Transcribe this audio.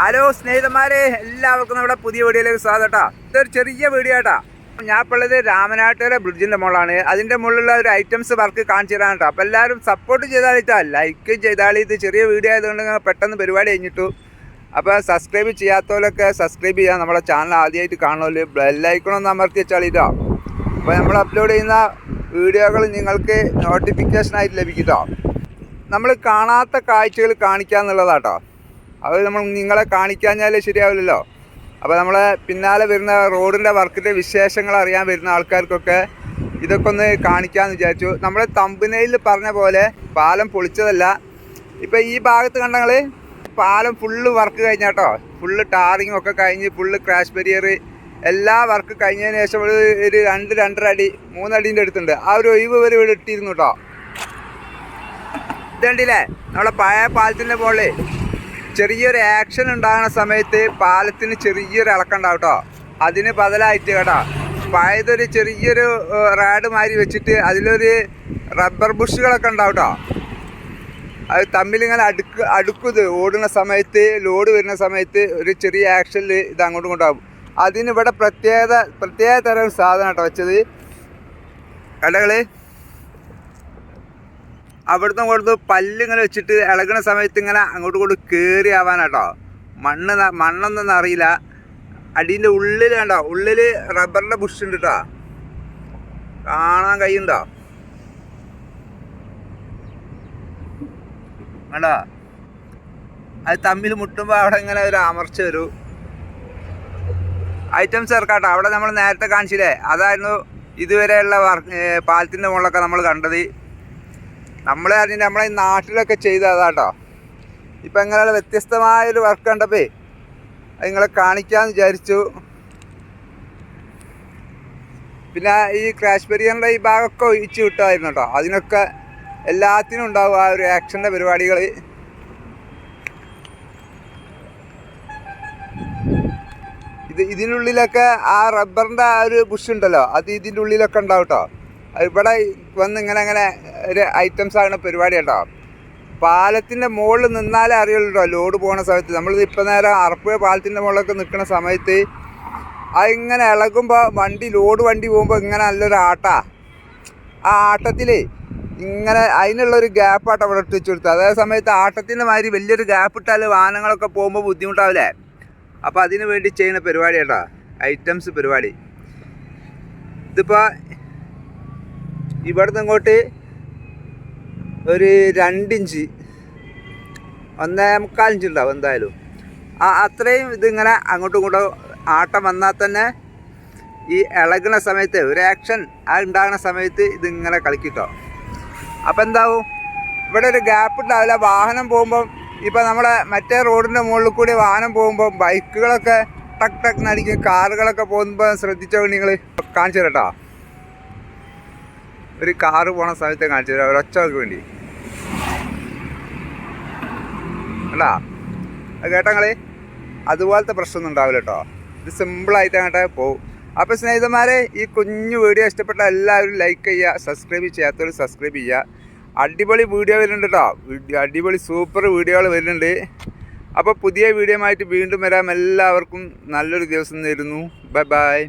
Hello സ്നേഹിതന്മാരെ എല്ലാവർക്കും നമ്മുടെ പുതിയ വീഡിയോയിലേക്ക് സ്വാഗതം കേട്ടോ ഇതൊരു ചെറിയ വീഡിയോ കേട്ടോ ഞാൻ ഇപ്പോൾ ഉള്ളത് രാമനാട്ടുകര ബ്രിഡ്ജിന്റെ മുകളിലാണ് അതിന്റെ മുകളിലുള്ള ഒരു ഐറ്റംസ് വർക്ക് കാണിച്ചു തരാൻ കേട്ടോ അപ്പോൾ എല്ലാവരും സപ്പോർട്ട് ചെയ്താളിട്ടാ ലൈക്ക് ചെയ്താളി ഇത് ചെറിയ വീഡിയോ ആയതുകൊണ്ട് പെട്ടെന്ന് പരിപാടി കഴിഞ്ഞിട്ടു. അപ്പോൾ സബ്സ്ക്രൈബ് ചെയ്യാത്തവരൊക്കെ സബ്സ്ക്രൈബ് ചെയ്യാം. നമ്മുടെ ചാനൽ ആദ്യമായിട്ട് കാണുമല്ലോ ബെല്ലൈക്കണമെന്ന് അമർത്തി വെച്ചാളിട്ടോ അപ്പോൾ നമ്മൾ അപ്ലോഡ് ചെയ്യുന്ന വീഡിയോകൾ നിങ്ങൾക്ക് നോട്ടിഫിക്കേഷനായിട്ട് ലഭിക്കും കേട്ടോ നമ്മൾ കാണാത്ത കാഴ്ചകൾ കാണിക്കുക എന്നുള്ളതാട്ടോ അത് നമ്മൾ നിങ്ങളെ കാണിക്കാഞ്ഞാൽ ശരിയാവില്ലല്ലോ. അപ്പോൾ നമ്മൾ പിന്നാലെ വരുന്ന റോഡിന്റെ വർക്കിന്റെ വിശേഷങ്ങൾ അറിയാൻ വരുന്ന ആൾക്കാർക്കൊക്കെ ഇതൊക്കെ ഒന്ന് കാണിക്കാമെന്ന് വിചാരിച്ചു. നമ്മൾ തമ്പനയിൽ പറഞ്ഞ പോലെ പാലം പൊളിച്ചതല്ല. ഇപ്പോൾ ഈ ഭാഗത്ത് കണ്ടങ്ങൾ പാലം ഫുള്ള് വർക്ക് കഴിഞ്ഞ കേട്ടോ ഫുള്ള് ടാറിങ് ഒക്കെ കഴിഞ്ഞ് ഫുള്ള് ക്രാഷ് ബരിയർ എല്ലാ വർക്ക് കഴിഞ്ഞതിന് ശേഷം ഒരു ഒരു രണ്ട് രണ്ടര അടി മൂന്നടീന്റെ അടുത്തുണ്ട്. ആ ഒരു ഒഴിവ് വരെ ഇവിടെ ഇട്ടിരുന്നു കേട്ടോ ഇതുണ്ടല്ലേ? നമ്മളെ പഴയ പാലത്തിന്റെ മുകളിൽ ചെറിയൊരു ആക്ഷൻ ഉണ്ടാകുന്ന സമയത്ത് പാലത്തിന് ചെറിയൊരു ഇളക്കുണ്ടാവും കേട്ടോ അതിന് ബദലായിട്ട് കേട്ടോ. പഴയതൊരു ചെറിയൊരു റാഡ് മാതിരി വെച്ചിട്ട് അതിലൊരു റബ്ബർ ബുഷുകളൊക്കെ ഉണ്ടാവും കേട്ടോ അത് തമ്മിലിങ്ങനെ അടുക്ക് അടുക്കുത് ഓടുന്ന സമയത്ത് ലോഡ് വരുന്ന സമയത്ത് ഒരു ചെറിയ ആക്ഷനിൽ ഇത് അങ്ങോട്ടും ഇങ്ങോട്ടാവും അതിനിവിടെ പ്രത്യേക പ്രത്യേക തരം സാധനം കേട്ടോ വെച്ചത്. കടകൾ അവിടുന്ന് കൊടുത്ത് പല്ലിങ്ങനെ വെച്ചിട്ട് ഇളകണ സമയത്ത് ഇങ്ങനെ അങ്ങോട്ട് കൊണ്ട് കയറി ആവാനാട്ടോ മണ്ണ് മണ്ണൊന്നും അറിയില്ല. അടീന്റെ ഉള്ളിൽ കണ്ടോ? ഉള്ളിൽ റബ്ബറിന്റെ ബുഷ് ഉണ്ട് കേട്ടോ കാണാൻ കഴിയുണ്ടോ? കണ്ടോ? അത് തമ്മിൽ മുട്ടുമ്പോൾ അവിടെ ഇങ്ങനെ ഒരു അമർച്ച വരൂ. ഐറ്റംസ് ഇറക്കാട്ടോ അവിടെ നമ്മൾ നേരത്തെ കാണിച്ചില്ലേ? അതായിരുന്നു ഇതുവരെയുള്ള വർക്ക് പാലത്തിന്റെ മുകളിലൊക്കെ നമ്മൾ കണ്ടത്. നമ്മളെ അറിഞ്ഞ നമ്മളെ ഈ നാട്ടിലൊക്കെ ചെയ്തതാട്ടോ ഇപ്പം ഇങ്ങനെയുള്ള വ്യത്യസ്തമായൊരു വർക്ക് കണ്ടപ്പേ അത് നിങ്ങളെ കാണിക്കാമെന്ന് വിചാരിച്ചു. പിന്നെ ഈ ക്രാഷ് ബെരിയറിന്റെ ഈ ഭാഗമൊക്കെ ഒഴിച്ച് വിട്ടതായിരുന്നു കേട്ടോ അതിനൊക്കെ എല്ലാത്തിനും ഉണ്ടാവും ആ ഒരു ആക്ഷന്റെ പരിപാടികൾ ഇത് ഇതിനുള്ളിലൊക്കെ ആ റബ്ബറിന്റെ ആ ഒരു ബുഷ് ഉണ്ടല്ലോ അത് ഇതിന്റെ ഉള്ളിലൊക്കെ ഉണ്ടാവും കേട്ടോ ഇവിടെ വന്ന് ഇങ്ങനെ അങ്ങനെ ഒരു ഐറ്റംസ് ആകുന്ന പരിപാടി കേട്ടോ. പാലത്തിന്റെ മുകളിൽ നിന്നാലേ അറിയുള്ളൂ ലോഡ് പോകുന്ന സമയത്ത്. നമ്മൾ ഇപ്പം നേരം അറപ്പുഴ പാലത്തിന്റെ മുകളിലൊക്കെ നിൽക്കുന്ന സമയത്ത് അതിങ്ങനെ ഇളകുമ്പോൾ വണ്ടി ലോഡ് വണ്ടി പോകുമ്പോൾ ഇങ്ങനെ നല്ലൊരു ആട്ടാ. ആ ആട്ടത്തിൽ ഇങ്ങനെ അതിനുള്ളൊരു ഗ്യാപ്പാട്ടോ അവിടെ ഇട്ട് വെച്ച് കൊടുത്തു അതേ സമയത്ത് ആട്ടത്തിന്റെ മാതിരി വലിയൊരു ഗ്യാപ്പ് ഇട്ടാൽ വാഹനങ്ങളൊക്കെ പോകുമ്പോൾ ബുദ്ധിമുട്ടാവില്ലേ? അപ്പോൾ അതിന് വേണ്ടി ചെയ്യുന്ന പരിപാടി കേട്ടോ. ഐറ്റംസ് പരിപാടി. ഇതിപ്പോൾ ഇവിടുന്ന് ഇങ്ങോട്ട് ഒരു രണ്ടിഞ്ച് ഒന്നേ മുക്കാൽ ഇഞ്ച് ഉണ്ടാവും എന്തായാലും. ആ അത്രയും ഇതിങ്ങനെ അങ്ങോട്ടും ഇങ്ങോട്ടും ആട്ടം വന്നാൽ തന്നെ ഈ ഇളകുന്ന സമയത്ത് ഒരു ആക്ഷൻ ആ ഉണ്ടാകുന്ന സമയത്ത് ഇതിങ്ങനെ കളിക്കിട്ടോ. അപ്പോൾ എന്താവും? ഇവിടെ ഒരു ഗ്യാപ്പ് ഉണ്ടാവില്ല. വാഹനം പോകുമ്പം ഇപ്പം നമ്മളെ മറ്റേ റോഡിന്റെ മുകളിൽ കൂടി വാഹനം പോകുമ്പോൾ ബൈക്കുകളൊക്കെ ടക്ക് ടക്ക് നടിക്കും. കാറുകളൊക്കെ പോകുമ്പോൾ ശ്രദ്ധിച്ചോ നിങ്ങൾ കാണിച്ചു തരട്ടോ ഒരു കാറ് പോണ സമയത്ത് കാണിച്ചു തരാം ഒരൊച്ചവർക്ക് വേണ്ടി. അല്ലാ അത് കേട്ടങ്ങളെ അതുപോലത്തെ പ്രശ്നമൊന്നും ഉണ്ടാവില്ല കേട്ടോ. ഇത് സിമ്പിളായിട്ട് അങ്ങോട്ട് പോകും അപ്പോൾ സ്നേഹിതന്മാരെ ഈ കുഞ്ഞു വീഡിയോ ഇഷ്ടപ്പെട്ട എല്ലാവരും ലൈക്ക് ചെയ്യുക സബ്സ്ക്രൈബ് ചെയ്യാത്തവർ സബ്സ്ക്രൈബ് ചെയ്യുക. അടിപൊളി വീഡിയോ വരുന്നുണ്ട് കേട്ടോ. അടിപൊളി സൂപ്പർ വീഡിയോകൾ വരുന്നുണ്ട്. അപ്പോൾ പുതിയ വീഡിയോ ആയിട്ട് വീണ്ടും വരാം. എല്ലാവർക്കും നല്ലൊരു ദിവസം തരുന്നു. Bye bye